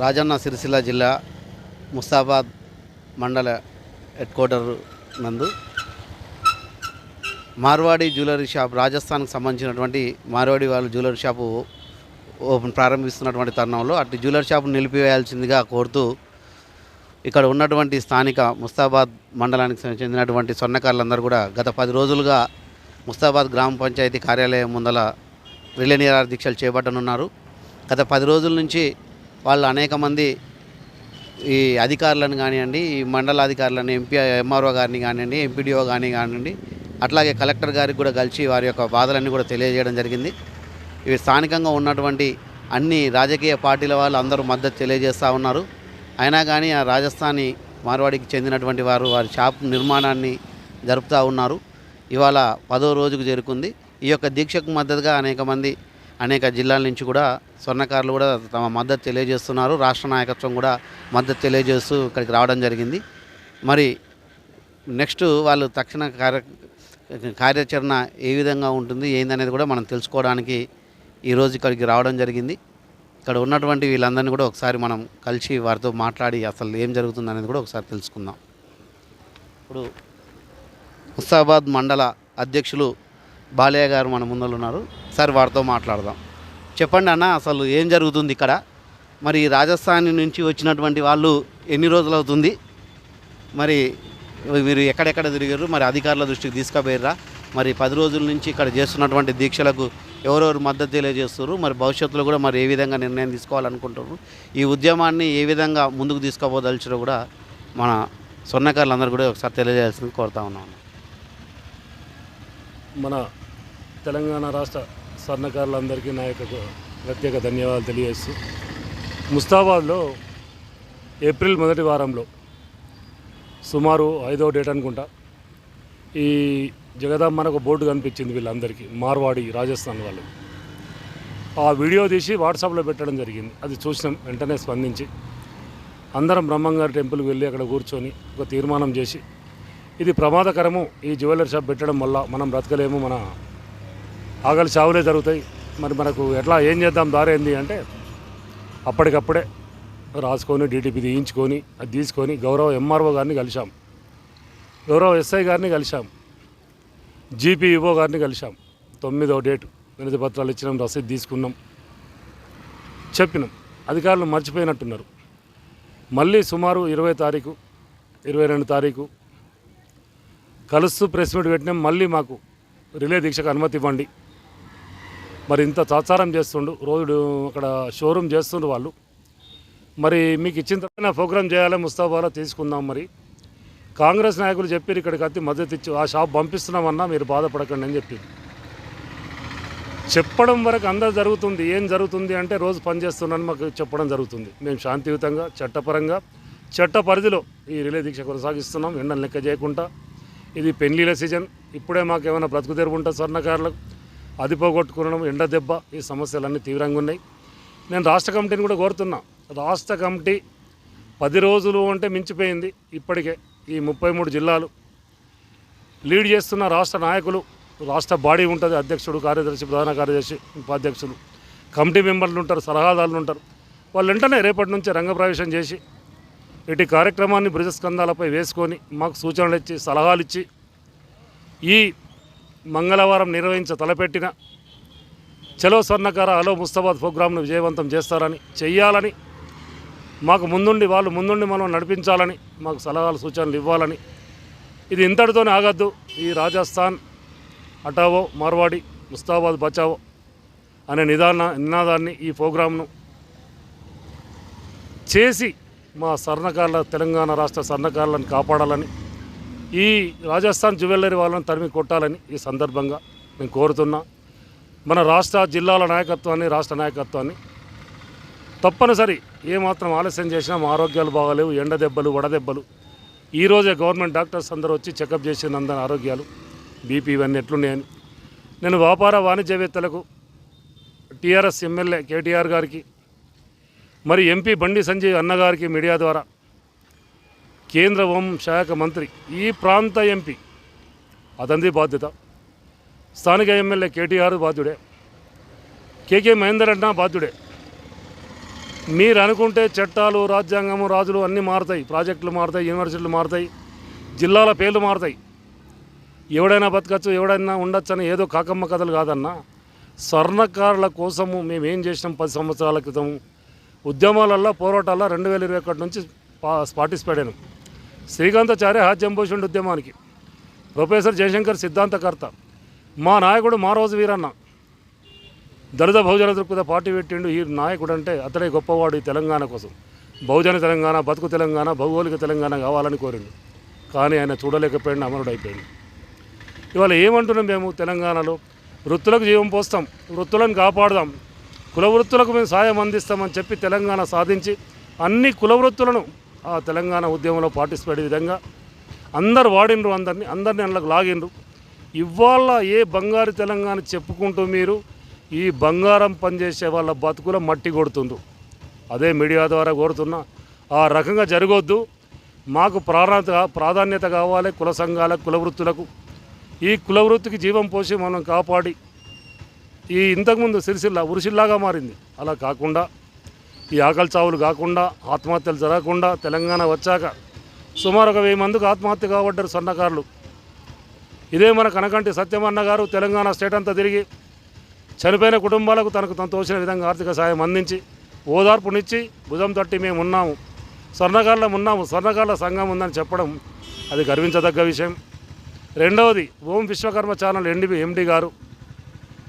రాజన్న సిరిసిల్ల జిల్లా ముస్తాబాద్ మండల head quarter నందు మార్వాడి జ్యువెలరీ షాప్ రాజస్థాన్కి సంబంధించినటువంటి మార్వాడి వాళ్ళ జ్యువెలరీ షాపు ఓపెన్ ప్రారంభిస్తున్నటువంటి తరుణంలో అటు జ్యువెలరీ షాపు నిలిపివేయాల్సిందిగా కోరుతూ ఇక్కడ ఉన్నటువంటి స్థానిక ముస్తాబాద్ మండలానికి చెందినటువంటి స్వర్ణకారులందరూ కూడా గత పది రోజులుగా ముస్తాబాద్ గ్రామ పంచాయతీ కార్యాలయం ముందల రిలే నిరాహార దీక్షలు చేపట్టనున్నారు. గత పది రోజుల నుంచి వాళ్ళు అనేక మంది ఈ అధికారులను కానివ్వండి ఈ మండల అధికారులను ఎంపీ ఎంఆర్ఓ గారిని కానివ్వండి ఎంపీడీఓ కానీ కానివ్వండి అట్లాగే కలెక్టర్ గారికి కూడా కలిసి వారి యొక్క బాధలన్నీ కూడా తెలియజేయడం జరిగింది. ఇవి స్థానికంగా ఉన్నటువంటి అన్ని రాజకీయ పార్టీల వాళ్ళు అందరూ మద్దతు తెలియజేస్తూ ఉన్నారు. అయినా కానీ ఆ రాజస్థానీ మార్వాడికి చెందినటువంటి వారు వారి షాప్ నిర్మాణాన్ని జరుపుతూ ఉన్నారు. ఇవాళ పదో రోజుకు చేరుకుంది. ఈ యొక్క దీక్షకు మద్దతుగా అనేక మంది అనేక జిల్లాల నుంచి కూడా స్వర్ణకారులు కూడా తమ మద్దతు తెలియజేస్తున్నారు. రాష్ట్ర నాయకత్వం కూడా మద్దతు తెలియజేస్తూ ఇక్కడికి రావడం జరిగింది. మరి నెక్స్ట్ వాళ్ళు తక్షణ కార్య కార్యాచరణ ఏ విధంగా ఉంటుంది ఏందనేది కూడా మనం తెలుసుకోవడానికి ఈరోజు ఇక్కడికి రావడం జరిగింది. ఇక్కడ ఉన్నటువంటి వీళ్ళందరినీ కూడా ఒకసారి మనం కలిసి వారితో మాట్లాడి అసలు ఏం జరుగుతుంది అనేది కూడా ఒకసారి తెలుసుకుందాం. ఇప్పుడు హుస్సాబాద్ మండల అధ్యక్షులు బాలయ్య గారు మన ముందర ఉన్నారు. సార్ వారితో మాట్లాడదాం. చెప్పండి అన్న అసలు ఏం జరుగుతుంది ఇక్కడ? మరి రాజస్థాన్ నుంచి వచ్చినటువంటి వాళ్ళు ఎన్ని రోజులు అవుతుంది? మరి మీరు ఎక్కడెక్కడ తిరిగారు? మరి అధికారుల దృష్టికి తీసుకుపోయారా మరి పది రోజుల నుంచి ఇక్కడ చేస్తున్నటువంటి దీక్షలకు ఎవరెవరు మద్దతు తెలియజేస్తారు మరి భవిష్యత్తులో కూడా మరి ఏ విధంగా నిర్ణయం తీసుకోవాలనుకుంటారు ఈ ఉద్యమాన్ని ఏ విధంగా ముందుకు తీసుకుపోదలిచారో కూడా మన స్వర్ణకారులందరూ కూడా ఒకసారి తెలియజేయాల్సింది కోరుతా ఉన్నాను మన తెలంగాణ రాష్ట్ర స్వర్ణకారులందరికీ నా యొక్క ప్రత్యేక ధన్యవాదాలు తెలియజేస్తూ ముస్తాబాద్లో ఏప్రిల్ మొదటి వారంలో సుమారు ఐదో డేట్ అనుకుంటా ఈ జగదాంబనకు బోర్డు కనిపించింది వీళ్ళందరికీ మార్వాడి రాజస్థాన్ వాళ్ళు. ఆ వీడియో తీసి వాట్సాప్లో పెట్టడం జరిగింది. అది చూసినాం వెంటనే స్పందించి అందరం బ్రహ్మంగారి టెంపుల్కి వెళ్ళి అక్కడ కూర్చొని ఒక తీర్మానం చేసి ఇది ప్రమాదకరము ఈ జ్యువెలరీ షాప్ పెట్టడం వల్ల మనం బ్రతకలేము మన ఆకలి చావులే జరుగుతాయి. మరి మనకు ఎట్లా ఏం చేద్దాం దారి ఏంది అంటే అప్పటికప్పుడే రాసుకొని డీటీపీ తీయించుకొని అది తీసుకొని గౌరవ ఎంఆర్ఓ గారిని కలిశాం. గౌరవ ఎస్ఐ గారిని కలిశాం. జీపీఈఓ గారిని కలిశాం. తొమ్మిదో డేటు వినతి పత్రాలు ఇచ్చినాం రసీదు తీసుకున్నాం. చెప్పినాం. అధికారులు మర్చిపోయినట్టున్నారు. మళ్ళీ సుమారు ఇరవై తారీఖు ఇరవై రెండు తారీఖు కలుస్తూ ప్రెస్ మీట్ పెట్టినాం. మళ్ళీ మాకు రిలే దీక్షకు అనుమతి ఇవ్వండి. మరి ఇంత తాత్సారం చేస్తుండు రోజు అక్కడ షోరూమ్ చేస్తుండ్రు వాళ్ళు. మరి మీకు ఇచ్చిన తర్వాత ప్రోగ్రామ్ చేయాలి ముస్తాబాలో తీసుకుందాం మరి. కాంగ్రెస్ నాయకులు చెప్పారు ఇక్కడికి వచ్చి మద్దతు ఇచ్చి ఆ షాప్ పంపిస్తున్నామన్నా మీరు బాధపడకండి అని చెప్పి చెప్పడం వరకు అందరు జరుగుతుంది ఏం జరుగుతుంది అంటే రోజు పనిచేస్తున్నాను మాకు చెప్పడం జరుగుతుంది. మేము శాంతియుతంగా చట్టపరంగా చట్ట పరిధిలో ఈ రిలే దీక్ష కొనసాగిస్తున్నాం ఎండలు లెక్క చేయకుండా. ఇది పెళ్ళిల సీజన్ ఇప్పుడే మాకు ఏమైనా బ్రతుకు తెరువు ఉంటుంది స్వర్ణకారులకు అది పోగొట్టుకోవడం ఎండ దెబ్బ ఈ సమస్యలన్నీ తీవ్రంగా ఉన్నాయి. నేను రాష్ట్ర కమిటీని కూడా కోరుతున్నా. రాష్ట్ర కమిటీ పది రోజులు అంటే మించిపోయింది. ఇప్పటికే ఈ ముప్పై మూడు జిల్లాలు లీడ్ చేస్తున్న రాష్ట్ర నాయకులు రాష్ట్ర బాడీ ఉంటుంది అధ్యక్షుడు కార్యదర్శి ప్రధాన కార్యదర్శి ఉపాధ్యక్షులు. కమిటీ మెంబర్లు ఉంటారు సలహాదారులు ఉంటారు. వాళ్ళు వెంటనే రేపటి నుంచి రంగప్రవేశం చేసి ఇటు కార్యక్రమాన్ని బృజస్కంధాలపై వేసుకొని మాకు సూచనలు ఇచ్చి సలహాలు ఇచ్చి ఈ మంగళవారం నిర్వహించ తలపెట్టిన చలో స్వర్ణకార అలో ముస్తాబాద్ ప్రోగ్రాంను విజయవంతం చేస్తారని చెయ్యాలని మాకు ముందుండి వాళ్ళు ముందుండి మనం నడిపించాలని మాకు సలహాలు సూచనలు ఇవ్వాలని. ఇది ఇంతటితోనే ఆగద్దు. ఈ రాజస్థాన్ అటావో మార్వాడి ముస్తాబాద్ బచావో అనే నిదాన నినాదాన్ని ఈ ప్రోగ్రాంను చేసి మా స్వర్ణకారుల తెలంగాణ రాష్ట్ర స్వర్ణకారులను కాపాడాలని ఈ రాజస్థాన్ జ్యువెలరీ వాళ్ళని తరిమి కొట్టాలని ఈ సందర్భంగా నేను కోరుతున్నా. మన రాష్ట్ర జిల్లాల నాయకత్వాన్ని రాష్ట్ర నాయకత్వాన్ని తప్పనిసరి ఏమాత్రం ఆలస్యం చేసినా మా ఆరోగ్యాలు బాగాలేవు ఎండ దెబ్బలు వడదెబ్బలు ఈరోజే గవర్నమెంట్ డాక్టర్స్ అందరూ వచ్చి చెకప్ చేసిన అందరి ఆరోగ్యాలు. బీపీ ఇవన్నీ ఎట్లున్నాయని. నేను వ్యాపార వాణిజ్యవేత్తలకు టీఆర్ఎస్ ఎమ్మెల్యే కేటీఆర్ గారికి మరి ఎంపీ బండి సంజయ్ అన్నగారికి మీడియా ద్వారా కేంద్ర హోంశాఖ మంత్రి ఈ ప్రాంత ఎంపీ. అతంది బాధ్యత. స్థానిక ఎమ్మెల్యే కేటీఆర్ బాధ్యుడే. కేకే మహేందర్ అన్న బాధ్యుడే. మీరు అనుకుంటే చట్టాలు రాజ్యాంగము రాజులు అన్నీ మారుతాయి. ప్రాజెక్టులు మారుతాయి యూనివర్సిటీలు మారుతాయి జిల్లాల పేర్లు మారుతాయి. ఎవడైనా బతకచ్చు ఎవడైనా ఉండొచ్చు అని ఏదో కాకమ్మ కథలు కాదన్నా స్వర్ణకారుల కోసము మేము ఏం చేసినాం పది సంవత్సరాల క్రితం ఉద్యమాలల్లో పోరాటాల్లో రెండు వేల ఇరవై ఒకటి నుంచి పా- పార్టిసిపేట్ అయినాం. శ్రీకాంతాచార్య హాజ్యం ఉద్యమానికి. ప్రొఫెసర్ జయశంకర్ సిద్ధాంతకర్త. మా నాయకుడు మా రోజు వీరన్న. దళిత బహుజన దృక్పథ పార్టీ పెట్టిండు ఈ నాయకుడు అంటే అతడే గొప్పవాడు ఈ తెలంగాణ కోసం. బహుజన తెలంగాణ బతుకు తెలంగాణ భౌగోళిక తెలంగాణ కావాలని కోరిండు. కానీ ఆయన చూడలేకపోయిండు అమరుడు అయిపోయింది ఇవాళ ఏమంటున్నాం మేము తెలంగాణలో? వృత్తులకు జీవం పోస్తాం వృత్తులను కాపాడదాం. కుల వృత్తులకు మేము సాయం అందిస్తామని చెప్పి తెలంగాణ సాధించి అన్ని కుల వృత్తులను ఆ తెలంగాణ ఉద్యమంలో పార్టిసిపేట్ విధంగా అందరు వాడినరు అందరినీ అందరినీ అందులోకి లాగిండ్రు. ఇవాళ ఏ బంగారు తెలంగాణ చెప్పుకుంటూ మీరు ఈ బంగారం పనిచేసే వాళ్ళ బతుకుల మట్టి కొడుతుండ్రు. అదే మీడియా ద్వారా కోరుతున్నా ఆ రకంగా జరగొద్దు. మాకు ప్రాధాన్యత ప్రాధాన్యత కావాలి కుల సంఘాలకు కుల వృత్తులకు. ఈ కుల వృత్తికి జీవం పోసి మనం కాపాడి ఈ ఇంతకుముందు సిరిసిల్ల ఉరిసిల్లాగా మారింది. అలా కాకుండా ఈ ఆకలి చావులు కాకుండా ఆత్మహత్యలు జరగకుండా తెలంగాణ వచ్చాక సుమారు ఒక వెయ్యి మందికి ఆత్మహత్య కాబడ్డారు స్వర్ణకారులు ఇదే మన కనకంటి సత్యమన్న గారు తెలంగాణ స్టేట్ అంతా తిరిగి చనిపోయిన కుటుంబాలకు తనకు తను తోచిన విధంగా ఆర్థిక సాయం అందించి ఓదార్పునిచ్చి భుజం తట్టి మేము ఉన్నాము. స్వర్ణకారులం ఉన్నాము. స్వర్ణకారుల సంఘం ఉందని చెప్పడం అది గర్వించదగ్గ విషయం. రెండవది ఓం విశ్వకర్మ ఛానల్ ఎండి ఎండి గారు.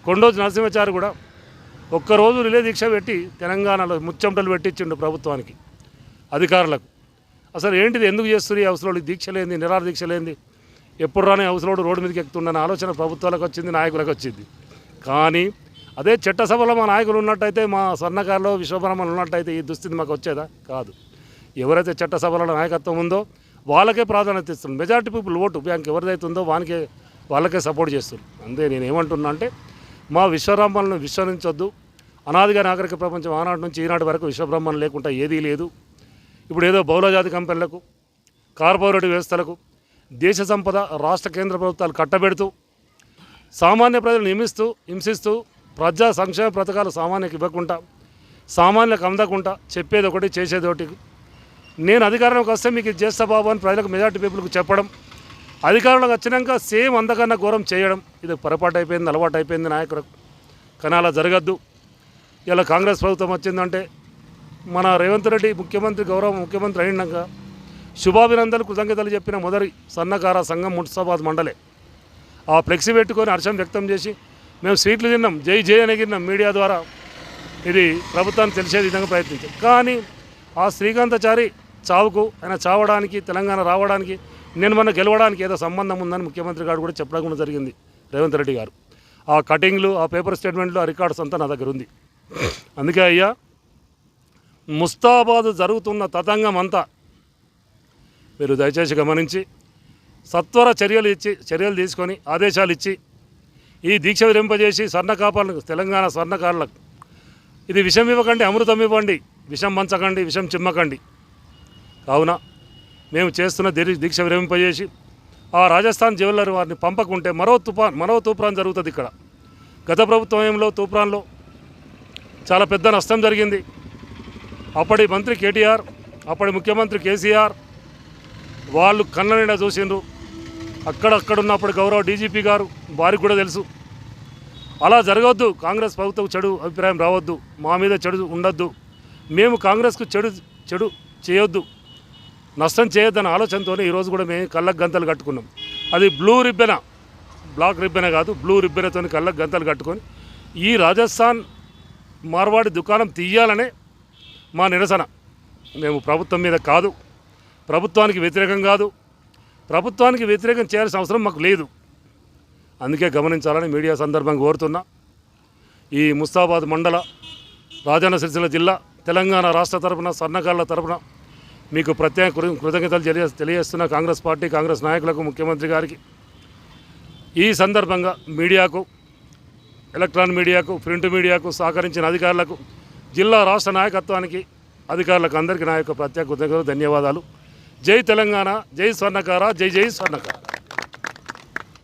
కొండోజు నరసింహచారి కూడా ఒక్కరోజు రిలే దీక్ష పెట్టి తెలంగాణలో ముచ్చెమటలు పెట్టించిండు ప్రభుత్వానికి అధికారులకు. అసలు ఏంటిది? ఎందుకు చేస్తుంది ఈ అవసరం దీక్ష లేని నిరాహార దీక్ష ఎప్పుడు రాని అవసరం రోడ్డు మీదకి ఎక్కుతుండని ఆలోచన ప్రభుత్వాలకు వచ్చింది నాయకులకు వచ్చింది. కానీ అదే చట్టసభలో మా నాయకులు ఉన్నట్టయితే మా స్వర్ణకారులో విశ్వబ్రహ్మలు ఉన్నట్టయితే ఈ దుస్థితి మాకు వచ్చేదా? కాదు. ఎవరైతే చట్టసభలో నాయకత్వం ఉందో వాళ్ళకే ప్రాధాన్యత ఇస్తుంది మెజార్టీ పీపుల్ ఓటు బ్యాంక్ ఎవరిదైతే ఉందో వానికే వాళ్ళకే సపోర్ట్ చేస్తుంది అంతే నేను ఏమంటున్నా అంటే మా విశ్వబ్రహ్మణులను విశ్వసించొద్దు. అనాదిగా నాగరిక ప్రపంచం ఆనాటి నుంచి ఈనాటి వరకు విశ్వబ్రహ్మణం లేకుండా ఏదీ లేదు. ఇప్పుడు ఏదో బహుళజాతి కంపెనీలకు కార్పొరేట్ వ్యవస్థలకు దేశ సంపద రాష్ట్ర కేంద్ర ప్రభుత్వాలు కట్టబెడుతూ సామాన్య ప్రజలు నియమిస్తూ హింసిస్తూ ప్రజా సంక్షేమ పథకాలు సామాన్యకు ఇవ్వకుండా సామాన్యులకు అందకుండా చెప్పేది ఒకటి చేసేది ఒకటి. నేను అధికారంలోకి వస్తే మీకు ఇది చేస్తా బాబు అని ప్రజలకు మెజార్టీ పీపుల్కి చెప్పడం అధికారంలోకి వచ్చినాక సేమ్ అందకన్నా ఘోరం చేయడం ఇది పొరపాటు అయిపోయింది అలవాటు అయిపోయింది నాయకులకు. కానీ అలా జరగద్దు. ఇలా కాంగ్రెస్ ప్రభుత్వం వచ్చిందంటే మన రేవంత్ రెడ్డి ముఖ్యమంత్రి గౌరవ ముఖ్యమంత్రి అయినాక శుభాభినందనలు కృతజ్ఞతలు చెప్పిన మొదటి సన్నకార సంఘం మున్సిఫాబాద్ మండలే. ఆ ఫ్లెక్సీ పెట్టుకొని హర్షం వ్యక్తం చేసి మేము సీట్లు తిన్నాం జై జై అని తిన్నాం మీడియా ద్వారా. ఇది ప్రభుత్వాన్ని తెలిసే విధంగా ప్రయత్నించాం. కానీ ఆ శ్రీకాంతచారి చావుకు ఆయన చావడానికి తెలంగాణ రావడానికి నేను మన గెలవడానికి ఏదో సంబంధం ఉందని ముఖ్యమంత్రి గారు కూడా చెప్పడం కూడా జరిగింది రేవంత్ రెడ్డి గారు. ఆ కటింగ్లు ఆ పేపర్ స్టేట్మెంట్లు ఆ రికార్డ్స్ అంతా నా దగ్గర ఉంది. అందుకే అయ్యా ముస్తాబాద్ జరుగుతున్న తతంగం అంతా మీరు దయచేసి గమనించి సత్వర చర్యలు ఇచ్చి చర్యలు తీసుకొని ఆదేశాలు ఇచ్చి ఈ దీక్ష విరింపజేసి స్వర్ణకాపాలకు తెలంగాణ స్వర్ణకారులకు ఇది విషం ఇవ్వకండి అమృతం ఇవ్వండి విషం పంచకండి విషం చిమ్మకండి. కావున మేము చేస్తున్న దీక్ష దీక్ష విరమింపజేసి ఆ రాజస్థాన్ జ్యువెలర్ వారిని పంపకుంటే మరో తుఫాన్ మరో తూప్రాన్ జరుగుతుంది ఇక్కడ. గత ప్రభుత్వంలో తూప్రాన్లో చాలా పెద్ద నష్టం జరిగింది. అప్పటి మంత్రి కేటీఆర్ అప్పటి ముఖ్యమంత్రి కేసీఆర్ వాళ్ళు కళ్ళ నిండా చూసిండ్రు. అక్కడక్కడ ఉన్నప్పుడు గౌరవ డీజీపీ గారు వారికి కూడా తెలుసు. అలా జరగవద్దు కాంగ్రెస్ ప్రభుత్వం చెడు అభిప్రాయం రావద్దు మా మీద చెడు ఉండొద్దు. మేము కాంగ్రెస్కు చెడు చెడు చేయొద్దు. నష్టం చేయొద్దన్న ఆలోచనతోనే ఈరోజు కూడా మేము కళ్ళకు గంతలు కట్టుకున్నాం. అది బ్లూ రిబ్బెన బ్లాక్ రిబ్బెన కాదు బ్లూ రిబ్బెనతో కళ్ళకు గంతలు కట్టుకొని ఈ రాజస్థాన్ మార్వాడి దుకాణం తీయాలనే మా నిరసన. మేము ప్రభుత్వం మీద కాదు ప్రభుత్వానికి వ్యతిరేకం కాదు ప్రభుత్వానికి వ్యతిరేకం చేయాల్సిన అవసరం మాకు లేదు. అందుకే గమనించాలని మీడియా సందర్భంగా కోరుతున్నా. ఈ ముస్తాబాద్ మండల రాజన్న సిరిసిల్ల జిల్లా తెలంగాణ రాష్ట్ర తరపున స్వర్ణకారుల తరపున మీకు ప్రత్యేక కృతజ్ఞతలు తెలియ తెలియజేస్తున్న కాంగ్రెస్ పార్టీ కాంగ్రెస్ నాయకులకు ముఖ్యమంత్రి గారికి. ఈ సందర్భంగా మీడియాకు ఎలక్ట్రానిక్ మీడియాకు ప్రింట్ మీడియాకు సహకరించిన అధికారులకు జిల్లా రాష్ట్ర నాయకత్వానికి అధికారులకు అందరికీ నా యొక్క ప్రత్యేక కృతజ్ఞతలు ధన్యవాదాలు. జై తెలంగాణ జై స్వర్ణకార జై జై స్వర్ణకార.